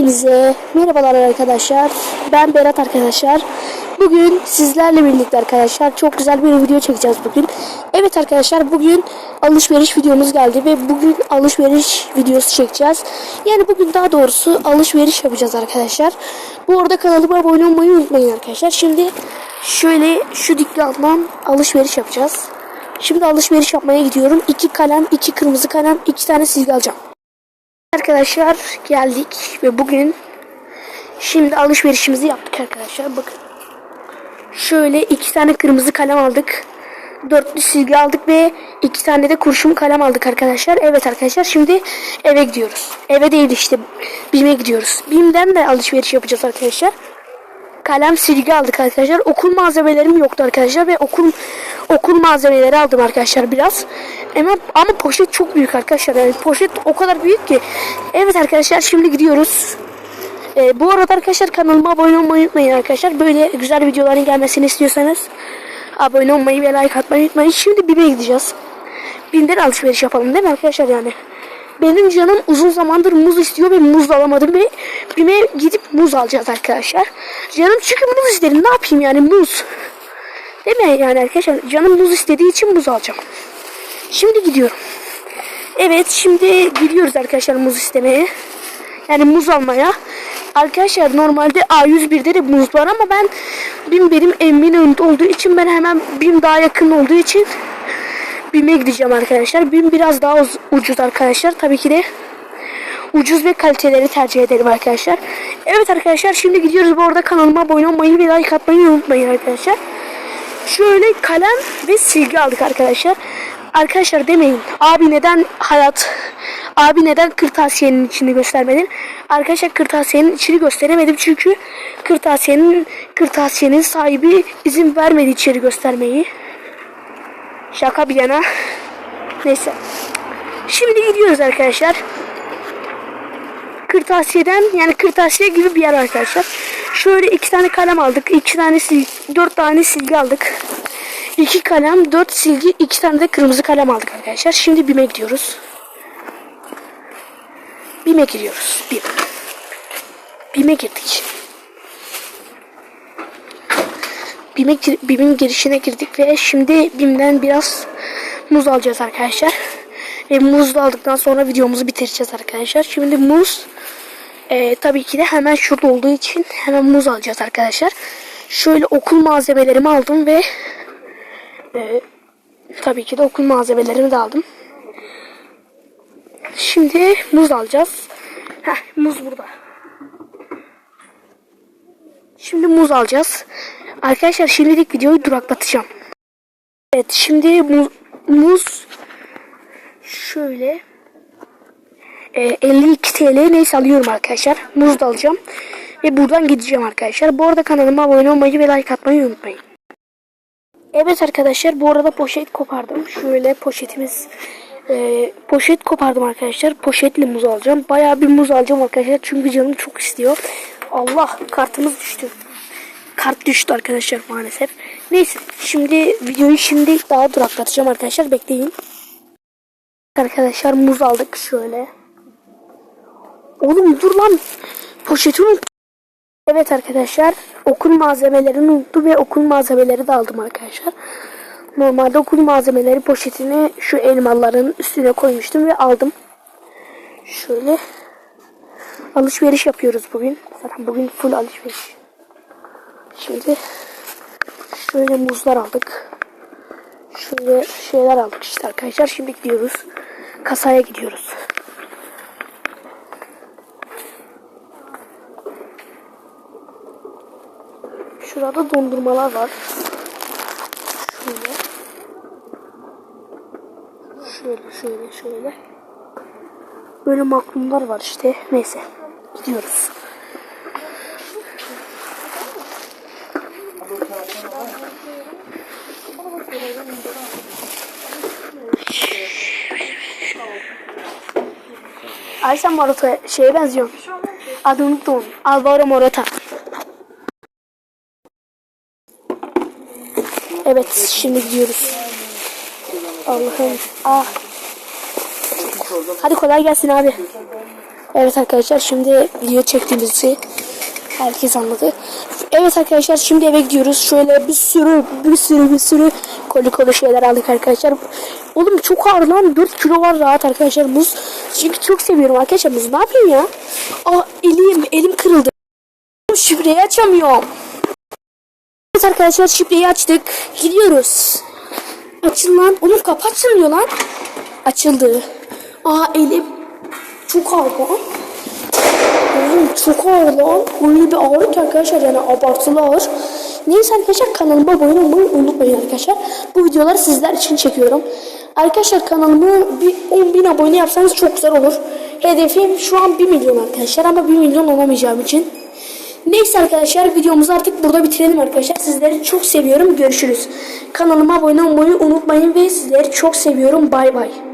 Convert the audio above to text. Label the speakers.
Speaker 1: Hepinize merhabalar arkadaşlar. Ben Berat arkadaşlar. Bugün sizlerle birlikte arkadaşlar çok güzel bir video çekeceğiz bugün. Evet arkadaşlar bugün alışveriş videomuz geldi ve bugün alışveriş videosu çekeceğiz. Yani bugün daha doğrusu alışveriş yapacağız arkadaşlar. Bu arada kanalıma abone olmayı unutmayın arkadaşlar. Şimdi şöyle şu dükkandan alışveriş yapacağız. Şimdi alışveriş yapmaya gidiyorum. İki kalem, iki kırmızı kalem, iki tane silgi alacağım. Arkadaşlar geldik ve bugün şimdi alışverişimizi yaptık arkadaşlar. Bakın. Şöyle iki tane kırmızı kalem aldık. Dörtlü silgi aldık ve iki tane de kurşun kalem aldık arkadaşlar. Evet arkadaşlar şimdi eve gidiyoruz. Eve değil işte BİM'e gidiyoruz. BİM'den de alışveriş yapacağız arkadaşlar. Kalem silgi aldık arkadaşlar. Okul malzemelerim yoktu arkadaşlar ve okul okul malzemeleri aldım arkadaşlar biraz. Ama ama poşet çok büyük arkadaşlar. Yani poşet o kadar büyük ki. Evet arkadaşlar şimdi gidiyoruz. Ee, bu arada arkadaşlar kanalıma abone olmayı unutmayın arkadaşlar. Böyle güzel videoların gelmesini istiyorsanız abone olmayı ve like atmayı unutmayın. Şimdi BİM'e gideceğiz. BİM'den alışveriş yapalım değil mi arkadaşlar yani? Benim canım uzun zamandır muz istiyor ve muz alamadım ve BİM'e gidip muz alacağız arkadaşlar. Canım çünkü muz istedim ne yapayım yani muz. Değil mi yani arkadaşlar canım muz istediği için muz alacağım. Şimdi gidiyorum. Evet şimdi gidiyoruz arkadaşlar muz istemeye. Yani muz almaya. Arkadaşlar normalde A101'de de muz var ama ben BİM benim evimin önünde olduğu için ben hemen BİM daha yakın olduğu için BİM'e gideceğim arkadaşlar. BİM biraz daha uz- ucuz arkadaşlar. Tabii ki de ucuz ve kaliteleri tercih ederim arkadaşlar. Evet arkadaşlar şimdi gidiyoruz. Bu arada kanalıma abone olmayı ve like atmayı unutmayın arkadaşlar. Şöyle kalem ve silgi aldık arkadaşlar. Arkadaşlar demeyin. Abi neden hayat Abi neden kırtasiyenin içini göstermedin? Arkadaşlar kırtasiyenin içini gösteremedim çünkü kırtasiyenin kırtasiyenin sahibi izin vermedi içeri göstermeyi. Şaka bir yana. Neyse. Şimdi gidiyoruz arkadaşlar. Kırtasiyeden yani kırtasiye gibi bir yer arkadaşlar. Şöyle iki tane kalem aldık. iki tane sil, dört tane silgi aldık. İki kalem, dört silgi, iki tane de kırmızı kalem aldık arkadaşlar. Şimdi BİM'e gidiyoruz. BİM'e giriyoruz. BİM. BİM'e girdik. BİM'e BİM'in girişine girdik ve şimdi BİM'den biraz muz alacağız arkadaşlar. Ve muz aldıktan sonra videomuzu bitireceğiz arkadaşlar. Şimdi muz e, tabii ki de hemen şurada olduğu için hemen muz alacağız arkadaşlar. Şöyle okul malzemelerimi aldım ve e, tabii ki de okul malzemelerimi de aldım. Şimdi muz alacağız. Heh, muz burada. Şimdi muz alacağız. Arkadaşlar şimdilik videoyu duraklatacağım. Evet şimdi muz, muz şöyle e, 52 TL neyse alıyorum arkadaşlar. Muz da alacağım. Ve buradan gideceğim arkadaşlar. Bu arada kanalıma abone olmayı ve like atmayı unutmayın. Evet arkadaşlar bu arada poşet kopardım. Şöyle poşetimiz e, poşet kopardım arkadaşlar. Poşetle muz alacağım. Bayağı bir muz alacağım arkadaşlar. Çünkü canım çok istiyor. Allah kartımız düştü. Kart düştü arkadaşlar maalesef. Neyse şimdi videoyu şimdi daha duraklatacağım arkadaşlar. Bekleyin. Arkadaşlar muz aldık şöyle. Oğlum dur lan. Poşeti unuttum. Evet arkadaşlar okul malzemelerini unuttum ve okul malzemeleri de aldım arkadaşlar. Normalde okul malzemeleri poşetini şu elmaların üstüne koymuştum ve aldım. Şöyle alışveriş yapıyoruz bugün. Zaten bugün full alışveriş. Şimdi şöyle muzlar aldık. Şöyle şeyler aldık işte arkadaşlar. Şimdi gidiyoruz. Kasaya gidiyoruz. Şurada dondurmalar var. Şöyle. Şöyle şöyle şöyle. Böyle maklumlar var işte. Neyse. Gidiyoruz. Ay sen Morata şeye benziyorsun. Adını unuttum. Alvaro Morata. Evet şimdi gidiyoruz. Allah'ım. Ah. Hadi kolay gelsin abi. Evet arkadaşlar şimdi video çektiğimizi herkes anladı. Evet arkadaşlar şimdi eve gidiyoruz. Şöyle bir sürü bir sürü bir sürü koli koli şeyler aldık arkadaşlar. Oğlum çok ağır lan 4 kilo var rahat arkadaşlar muz. Çünkü çok seviyorum arkadaşlar muz. Ne yapayım ya? Aa elim elim kırıldı. Şifreyi açamıyorum. Evet arkadaşlar şifreyi açtık. Gidiyoruz. Açın lan. Oğlum kapı açılmıyor lan. Açıldı. Aa elim çok ağır lan. Çok ağır lan. Öyle bir ağır ki arkadaşlar yani abartılı ağır. Neyse arkadaşlar kanalıma abone olmayı unutmayın arkadaşlar. Bu videoları sizler için çekiyorum. Arkadaşlar kanalımı bir 10 bin abone yapsanız çok güzel olur. Hedefim şu an 1 milyon arkadaşlar ama 1 milyon olamayacağım için. Neyse arkadaşlar videomuzu artık burada bitirelim arkadaşlar. Sizleri çok seviyorum. Görüşürüz. Kanalıma abone olmayı unutmayın ve sizleri çok seviyorum. Bay bay.